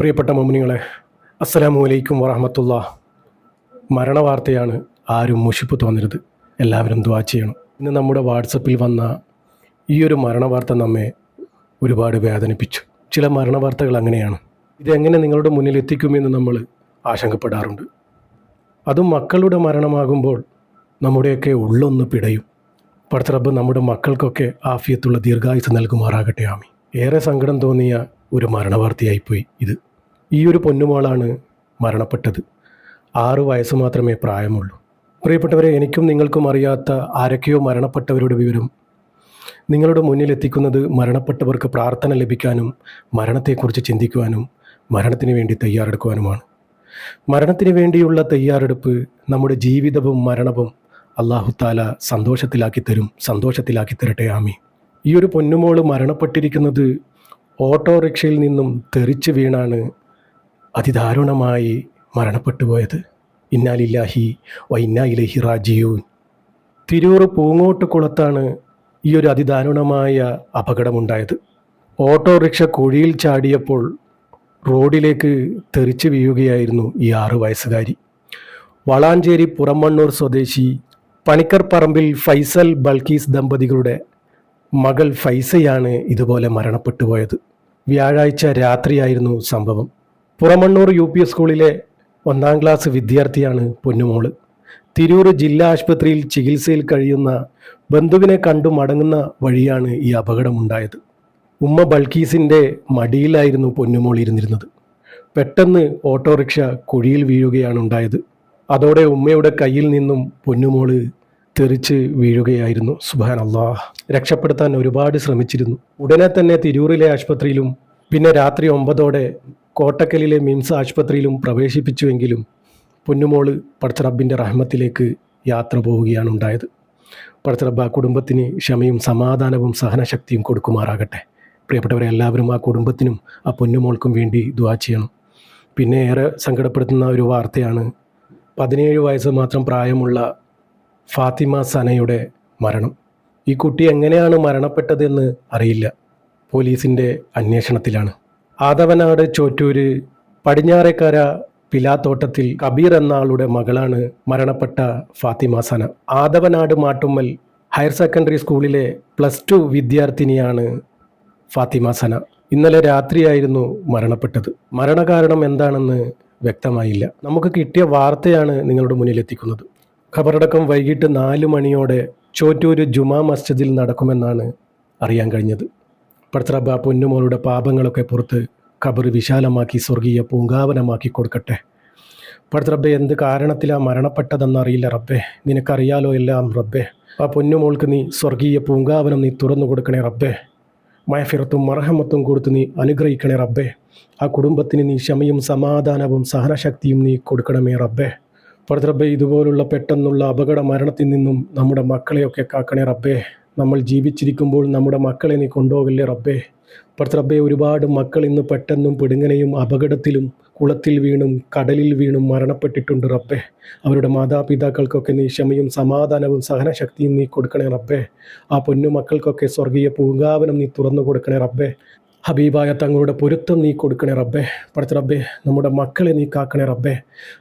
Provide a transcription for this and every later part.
പ്രിയപ്പെട്ട മമ്മിനികളെ അസ്സലാമു അലൈക്കും വറഹമത്തുള്ള. മരണവാർത്തയാണ് ആരും മുഷിപ്പ് തോന്നരുത്. എല്ലാവരും ദ്വാ ചെയ്യണം. ഇന്ന് നമ്മുടെ വാട്സപ്പിൽ വന്ന ഈ ഒരു മരണവാർത്ത നമ്മെ ഒരുപാട് വേദനിപ്പിച്ചു. ചില മരണവാർത്തകൾ അങ്ങനെയാണ്. ഇതെങ്ങനെ നിങ്ങളുടെ മുന്നിൽ എത്തിക്കുമെന്ന് നമ്മൾ ആശങ്കപ്പെടാറുണ്ട്. അതും മക്കളുടെ മരണമാകുമ്പോൾ നമ്മുടെയൊക്കെ ഉള്ളൊന്ന് പിടയും. പടത്തറബ് നമ്മുടെ മക്കൾക്കൊക്കെ ആഫിയത്തുള്ള ദീർഘായുസ് നൽകുമാറാകട്ടെ. ആമി ഏറെ സങ്കടം തോന്നിയ ഒരു മരണവാർത്തയായിപ്പോയി ഇത്. ഈ ഒരു പൊന്നുമോളാണ് മരണപ്പെട്ടത്. ആറു വയസ്സ് മാത്രമേ പ്രായമുള്ളൂ. പ്രിയപ്പെട്ടവരെ എനിക്കും നിങ്ങൾക്കും അറിയാത്ത ആരൊക്കെയോ മരണപ്പെട്ടവരുടെ വിവരം. നിങ്ങളുടെ മുന്നിലെത്തിക്കുന്നത് മരണപ്പെട്ടവർക്ക് പ്രാർത്ഥന ലഭിക്കാനും മരണത്തെക്കുറിച്ച് ചിന്തിക്കുവാനും മരണത്തിന് വേണ്ടി തയ്യാറെടുക്കുവാനുമാണ്. മരണത്തിന് വേണ്ടിയുള്ള തയ്യാറെടുപ്പ് നമ്മുടെ ജീവിതവും മരണവും അള്ളാഹുത്താല സന്തോഷത്തിലാക്കി തരും സന്തോഷത്തിലാക്കി തരട്ടെ. ആമി ഈ ഒരു പൊന്നുമോൾ മരണപ്പെട്ടിരിക്കുന്നത് ഓട്ടോറിക്ഷയിൽ നിന്നും തെറിച്ച് വീണാണ് അതിദാരുണമായി മരണപ്പെട്ടു പോയത്. ഇന്നാലില്ലാഹി വ ഇന്നാ ഇലഹി റാജിയൂൻ തിരൂർ പൂങ്ങോട്ട് കുളത്താണ് ഈ ഒരു അതിദാരുണമായ അപകടമുണ്ടായത്. ഓട്ടോറിക്ഷ കുഴിയിൽ ചാടിയപ്പോൾ റോഡിലേക്ക് തെറിച്ച് വീഴുകയായിരുന്നു ഈ ആറ് വയസ്സുകാരി. വളാഞ്ചേരി പുറമണ്ണൂർ സ്വദേശി പണിക്കർ പറമ്പിൽ ഫൈസൽ ബൾക്കീസ് ദമ്പതികളുടെ മകൾ ഫൈസയാണ് ഇതുപോലെ മരണപ്പെട്ടു പോയത്. വ്യാഴാഴ്ച രാത്രിയായിരുന്നു സംഭവം. പുറമണ്ണൂർ യു പി സ്കൂളിലെ ഒന്നാം ക്ലാസ് വിദ്യാർത്ഥിയാണ് പൊന്നുമോൾ. തിരൂർ ജില്ലാ ആശുപത്രിയിൽ ചികിത്സയിൽ കഴിയുന്ന ബന്ധുവിനെ കണ്ടു മടങ്ങുന്ന വഴിയാണ് ഈ അപകടമുണ്ടായത്. ഉമ്മ ബൾക്കീസിന്റെ മടിയിലായിരുന്നു പൊന്നുമോൾ ഇരുന്നിരുന്നത്. പെട്ടെന്ന് ഓട്ടോറിക്ഷ കുഴിയിൽ വീഴുകയാണ് ഉണ്ടായത്. അതോടെ ഉമ്മയുടെ കയ്യിൽ നിന്നും പൊന്നുമോൾ തെറിച്ച് വീഴുകയായിരുന്നു. സുബാൻ അള്ളാഹ് രക്ഷപ്പെടുത്താൻ ഒരുപാട് ശ്രമിച്ചിരുന്നു. ഉടനെ തന്നെ തിരൂറിലെ ആശുപത്രിയിലും പിന്നെ രാത്രി ഒമ്പതോടെ കോട്ടക്കലിലെ മിംസ് ആശുപത്രിയിലും പ്രവേശിപ്പിച്ചുവെങ്കിലും പൊന്നുമോൾ പടച്ചറബിന്റെ റഹ്മത്തിലേക്ക് യാത്ര പോവുകയാണ് ഉണ്ടായത് പടച്ചറബ് ആ കുടുംബത്തിന് ക്ഷമയും സമാധാനവും സഹനശക്തിയും കൊടുക്കുമാറാകട്ടെ. പ്രിയപ്പെട്ടവരെ എല്ലാവരും ആ കുടുംബത്തിനും ആ പൊന്നുമോൾക്കും വേണ്ടി ദുവാ ചെയ്യണം. പിന്നെ ഏറെ സങ്കടപ്പെടുത്തുന്ന ഒരു വാർത്തയാണ് പതിനേഴ് വയസ്സ് മാത്രം പ്രായമുള്ള ഫാത്തിമ സനയുടെ മരണം. ഈ കുട്ടി എങ്ങനെയാണ് മരണപ്പെട്ടതെന്ന് അറിയില്ല. പോലീസിന്റെ അന്വേഷണത്തിലാണ്. ആദവനാട് ചോറ്റൂര് പടിഞ്ഞാറേക്കര പിലാത്തോട്ടത്തിൽ കബീർ എന്ന ആളുടെ മകളാണ് മരണപ്പെട്ട ഫാത്തിമ സന. ആദവനാട് മാട്ടുമ്മൽ ഹയർ സെക്കൻഡറി സ്കൂളിലെ പ്ലസ് ടു വിദ്യാർത്ഥിനിയാണ് ഫാത്തിമ സന. ഇന്നലെ രാത്രിയായിരുന്നു മരണപ്പെട്ടത്. മരണകാരണം എന്താണെന്ന് വ്യക്തമായില്ല. നമുക്ക് കിട്ടിയ വാർത്തയാണ് നിങ്ങളുടെ മുന്നിൽ എത്തിക്കുന്നത് ഖബറടക്കം വൈകിട്ട് നാല് മണിയോടെ ചോറ്റൂര് ജുമാ മസ്ജിദിൽ നടക്കുമെന്നാണ് അറിയാൻ കഴിഞ്ഞത്. പടത്തറബ പൊന്നുമോളുടെ പാപങ്ങളൊക്കെ പുറത്ത് ഖബർ വിശാലമാക്കി സ്വർഗീയ പൂങ്കാവനമാക്കി കൊടുക്കട്ടെ. പടത്തറബ്ബെ എന്ത് കാരണത്തിലാണ് മരണപ്പെട്ടതെന്നറിയില്ല റബ്ബേ. നിനക്കറിയാലോ എല്ലാം റബ്ബേ. ആ പൊന്നുമോൾക്ക് നീ സ്വർഗീയ പൂങ്കാവനം നീ തുറന്നു കൊടുക്കണേ റബ്ബേ. മയഫിറത്തും മറഹമത്തും കൊടുത്ത് നീ അനുഗ്രഹിക്കണേ റബ്ബേ. ആ കുടുംബത്തിന് നീ ക്ഷമയും സമാധാനവും സഹനശക്തിയും നീ കൊടുക്കണമേ റബ്ബേ. പടത്തറബ്ബെ ഇതുപോലുള്ള പെട്ടെന്നുള്ള അപകട മരണത്തിൽ നിന്നും നമ്മുടെ മക്കളെയൊക്കെ കാക്കണേ റബ്ബേ. നമ്മൾ ജീവിച്ചിരിക്കുമ്പോൾ നമ്മുടെ മക്കളെ നീ കൊണ്ടുപോകല്ലേ റബ്ബേ. പടത്തറബ്ബെ ഒരുപാട് മക്കൾ ഇന്ന് പെട്ടെന്നും പിടുങ്ങനെയും അപകടത്തിലും കുളത്തിൽ വീണും കടലിൽ വീണും മരണപ്പെട്ടിട്ടുണ്ട് റബ്ബേ. അവരുടെ മാതാപിതാക്കൾക്കൊക്കെ നീ ക്ഷമയും സമാധാനവും സഹനശക്തിയും നീ കൊടുക്കണേ റബ്ബേ. ആ പൊന്നു മക്കൾക്കൊക്കെ സ്വർഗീയ പൂങ്കാവനം നീ തുറന്നു കൊടുക്കണേ റബ്ബേ. ഹബീബായ തങ്ങളുടെ പൊരുത്തം നീ കൊടുക്കണേ റബ്ബേ. പഠിച്ച റബ്ബേ നമ്മുടെ മക്കളെ നീ കാക്കണേ റബ്ബേ.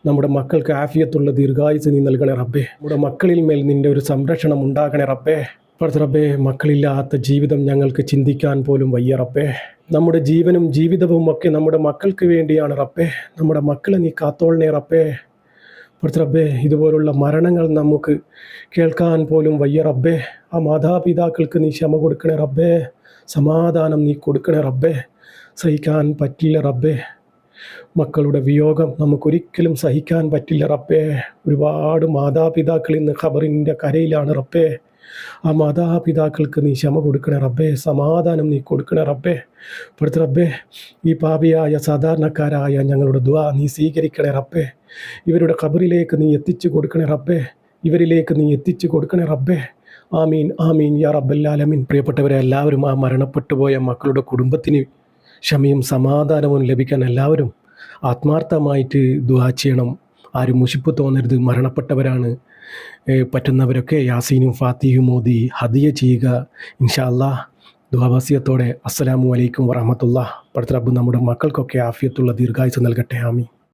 നമ്മുടെ മക്കൾക്ക് ആഫിയത്തുള്ള ദീർഘായുസ് നീ നൽകണേ റബ്ബേ. നമ്മുടെ മക്കളിൽ മേൽ നിന്റെ ഒരു സംരക്ഷണം ഉണ്ടാകണേ റബ്ബേ. പഠിച്ച റബ്ബേ മക്കളില്ലാത്ത ജീവിതം ഞങ്ങൾക്ക് ചിന്തിക്കാൻ പോലും വയ്യ റബ്ബേ. നമ്മുടെ ജീവനും ജീവിതവും ഒക്കെ നമ്മുടെ മക്കൾക്ക് വേണ്ടിയാണ് റബ്ബേ. നമ്മുടെ മക്കളെ നീ കാത്തോളണേ റബ്ബേ. പഠിച്ച റബ്ബേ ഇതുപോലുള്ള മരണങ്ങൾ നമുക്ക് കേൾക്കാൻ പോലും വയ്യ റബ്ബേ. ആ മാതാപിതാക്കൾക്ക് നീ ക്ഷമ കൊടുക്കണേ റബ്ബേ. സമാധാനം നീ കൊടുക്കണേ റബ്ബേ. സഹിക്കാൻ പറ്റില്ല റബ്ബേ. മക്കളുടെ വിയോഗം നമുക്കൊരിക്കലും സഹിക്കാൻ പറ്റില്ല റബ്ബേ. ഒരുപാട് മാതാപിതാക്കൾ ഇന്ന് ഖബറിന്റെ കരയിലാണ് റബ്ബേ. ആ മാതാപിതാക്കൾക്ക് നീ ക്ഷമ കൊടുക്കണേ റബ്ബേ. സമാധാനം നീ കൊടുക്കണേ റബ്ബേ. ഇപ്പോഴത്തെ റബ്ബേ ഈ പാപിയായ സാധാരണക്കാരായ ഞങ്ങളുടെ ദ്വാ നീ സ്വീകരിക്കണേ റബ്ബേ. ഇവരുടെ ഖബറിലേക്ക് നീ എത്തിച്ചു കൊടുക്കണേ റബ്ബേ. ഇവരിലേക്ക് നീ എത്തിച്ചു കൊടുക്കണേ റബ്ബേ. ആമീൻ ആമീൻ യാ റബ്ബല്ലാലമീൻ പ്രിയപ്പെട്ടവരെ എല്ലാവരും ആ മരണപ്പെട്ടു പോയ മക്കളുടെ കുടുംബത്തിന് ക്ഷമയും സമാധാനവും ലഭിക്കാൻ എല്ലാവരും ആത്മാർത്ഥമായിട്ട് ദുവാ ചെയ്യണം. ആരും മുഷിപ്പ് തോന്നരുത് മരണപ്പെട്ടവരാണ്. പറ്റുന്നവരൊക്കെ യാസീനും ഫാത്തിയും മോദി ഹദിയ ചെയ്യുക. ഇൻഷാ അല്ലാ ദുവാവാസ്യത്തോടെ അസ്സലാമു അലൈക്കും വറഹമത്തുള്ള പടുത്ത നമ്മുടെ മക്കൾക്കൊക്കെ ആഫിയത്തുള്ള ദീർഘായുസ് നൽകട്ടെ ആമി